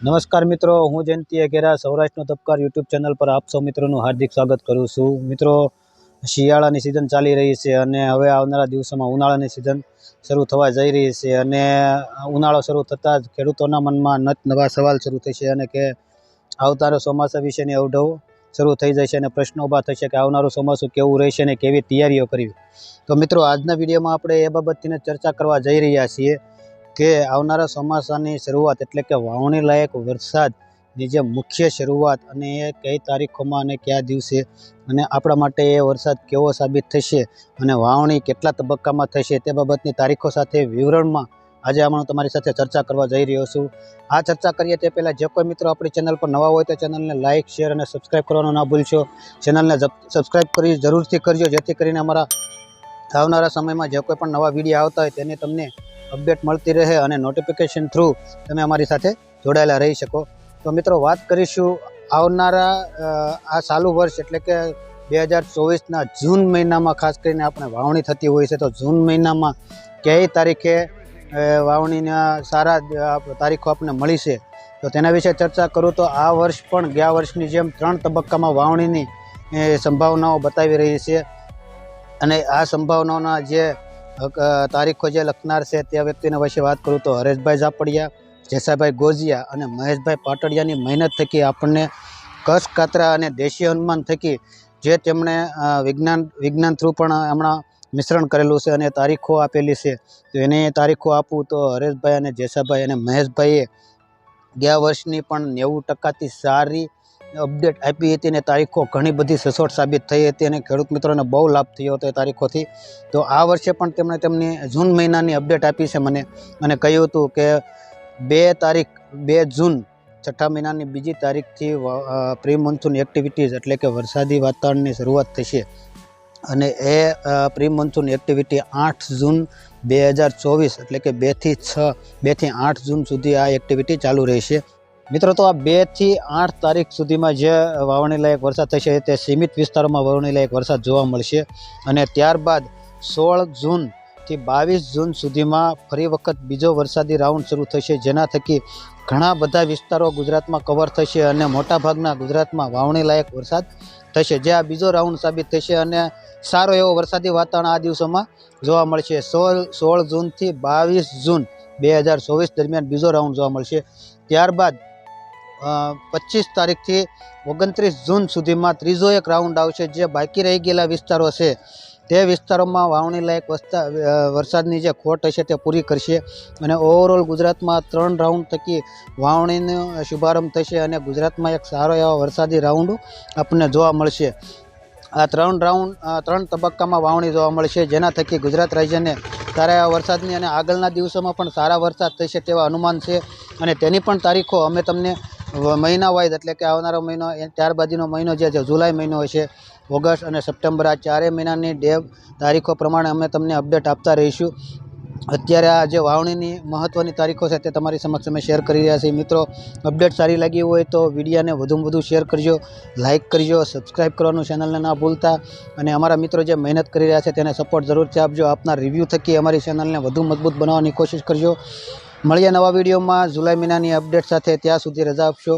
નમસ્કાર મિત્રો, હું જયંતિ અઘેરા, સૌરાષ્ટ્રનો તબકાર યુટ્યુબ ચેનલ પર આપ સૌ મિત્રોનું હાર્દિક સ્વાગત કરું છું. મિત્રો, શિયાળાની સિઝન ચાલી રહી છે અને હવે આવનારા દિવસોમાં ઉનાળાની સિઝન શરૂ થવા જઈ રહી છે અને ઉનાળો શરૂ થતાં જ ખેડૂતોના મનમાં નત નવા સવાલ શરૂ થશે અને કે આવનારો ચોમાસા વિશેની અવઢવ શરૂ થઈ જશે અને પ્રશ્નો ઊભા થશે કે આવનારું ચોમાસું કેવું રહેશે અને કેવી તૈયારીઓ કરવી. તો મિત્રો, આજના વિડીયોમાં આપણે એ બાબતની ચર્ચા કરવા જઈ રહ્યા છીએ કે આવનારા ચોમાસાની શરૂઆત એટલે કે વાવણી લાયક વરસાદની જે મુખ્ય શરૂઆત અને એ કઈ તારીખોમાં અને કયા દિવસે અને આપણા માટે એ વરસાદ કેવો સાબિત થશે અને વાવણી કેટલા તબક્કામાં થશે તે બાબતની તારીખો સાથે વિવરણમાં આજે હું તમારી સાથે ચર્ચા કરવા જઈ રહ્યો છું. આ ચર્ચા કરીએ તે પહેલાં જે કોઈ મિત્રો આપણી ચેનલ પર નવા હોય તો ચેનલને લાઇક શેર અને સબસ્ક્રાઈબ કરવાનું ના ભૂલશો. ચેનલને સબસ્ક્રાઈબ કરી જરૂરથી કરજો જેથી કરીને અમારા આવનારા સમયમાં જે કોઈ પણ નવા વીડિયો આવતા હોય તેને તમને અપડેટ મળતી રહે અને નોટિફિકેશન થ્રુ તમે અમારી સાથે જોડાયેલા રહી શકો. તો મિત્રો, વાત કરીશું આવનારા આ ચાલુ વર્ષ એટલે કે બે હજાર ચોવીસના જૂન મહિનામાં, ખાસ કરીને આપણે વાવણી થતી હોય છે, તો જૂન મહિનામાં કઈ તારીખે વાવણીના સારા તારીખો આપણને મળી છે. તો તેના વિશે ચર્ચા કરું તો આ વર્ષ પણ ગયા વર્ષની જેમ ત્રણ તબક્કામાં વાવણીની સંભાવનાઓ બતાવી રહી છે. અને આ સંભાવનાઓના જે તારીખો જે લખનાર છે તે વ્યક્તિના વિશે વાત કરું તો હરેશભાઈ ઝાપડિયા, જેસાભાઈ ગોઝિયા અને મહેશભાઈ પાટડિયાની મહેનત થકી આપણને કસ કાતરા અને દેશી હનુમાન થકી જે તેમણે વિજ્ઞાન વિજ્ઞાન થ્રુ પણ હમણાં મિશ્રણ કરેલું છે અને તારીખો આપેલી છે, તો એને તારીખો આપું તો હરેશભાઈ અને જેસાભાઈ અને મહેશભાઈએ ગયા વર્ષની પણ નેવું ટકાથી સારી અપડેટ આપી હતી અને તારીખો ઘણી બધી સચોટ સાબિત થઈ હતી અને ખેડૂત મિત્રોને બહુ લાભ થયો હતો એ તારીખોથી. તો આ વર્ષે પણ તેમણે તેમની જૂન મહિનાની અપડેટ આપી છે મને અને કહ્યું હતું કે બે તારીખ, બે જૂન, છઠ્ઠા મહિનાની બીજી તારીખથી પ્રી મોન્સૂન એક્ટિવિટીઝ એટલે કે વરસાદી વાતાવરણની શરૂઆત થશે. અને એ પ્રી મોન્સૂન એક્ટિવિટી આઠ જૂન બે હજાર ચોવીસ એટલે કે બેથી છ બેથી આઠ જૂન સુધી આ એક્ટિવિટી ચાલુ રહેશે. મિત્રો, તો આ બેથી આઠ તારીખ સુધીમાં જે વાવણી લાયક વરસાદ થશે તે સીમિત વિસ્તારોમાં વાવણી લાયક વરસાદ જોવા મળશે અને ત્યારબાદ સોળ જૂનથી બાવીસ જૂન સુધીમાં ફરી વખત બીજો વરસાદી રાઉન્ડ શરૂ થશે. જેના થકી ઘણા બધા વિસ્તારો ગુજરાતમાં કવર થશે અને મોટાભાગના ગુજરાતમાં વાવણી લાયક વરસાદ થશે. જે આ બીજો રાઉન્ડ સાબિત થશે અને સારો એવો વરસાદી વાતાવરણ આ દિવસોમાં જોવા મળશે. સોળ સોળ જૂનથી બાવીસ જૂન બે હજાર ચોવીસ દરમિયાન બીજો રાઉન્ડ જોવા મળશે. ત્યારબાદ પચીસ તારીખથી ઓગણત્રીસ જૂન સુધીમાં ત્રીજો એક રાઉન્ડ આવશે જે બાકી રહી ગયેલા વિસ્તારો છે. તે વિસ્તારોમાં વાવણી લાયક વસ્તા વરસાદની જે ખોટ હશે તે પૂરી કરશે અને ઓવરઓલ ગુજરાતમાં ત્રણ રાઉન્ડ થકી વાવણીનો શુભારંભ થશે અને ગુજરાતમાં એક સારો એવો વરસાદી રાઉન્ડ આપણને જોવા મળશે. આ ત્રણ રાઉન્ડ ત્રણ તબક્કામાં વાવણી જોવા મળશે. જેના થકી ગુજરાત રાજ્યને સારા વરસાદની અને આગળના દિવસોમાં પણ સારા વરસાદ થશે તેવા અનુમાન છે. અને તેની પણ તારીખો અમે તમને મહિના વાઇઝ એટલે કે આવનારો મહિનો, એ ત્યારબાદનો મહિનો જે છે, જુલાઈ મહિનો હશે ઓગસ્ટ અને સપ્ટેમ્બર, આ ચારેય મહિનાની ડે તારીખો પ્રમાણે અમે તમને અપડેટ આપતા રહીશું. અત્યારે આ જે વાવણીની મહત્ત્વની તારીખો છે તે તમારી સમક્ષ અમે શેર કરી રહ્યા છીએ. મિત્રો, અપડેટ સારી લાગી હોય તો વિડીયાને વધુમાં વધુ શેર કરજો લાઇક કરજો, સબસ્ક્રાઇબ કરવાનું ચેનલને ના ભૂલતા અને અમારા મિત્રો જે મહેનત કરી રહ્યા છે તેને સપોર્ટ જરૂરથી આપજો. આપના રિવ્યૂ થકી અમારી ચેનલને વધુ મજબૂત બનાવવાની કોશિશ કરજો. મળીએ નવા વિડીયોમાં. જુલાઈ મહિનાની અપડેટ સાથે ત્યાં સુધી રજા આપશો.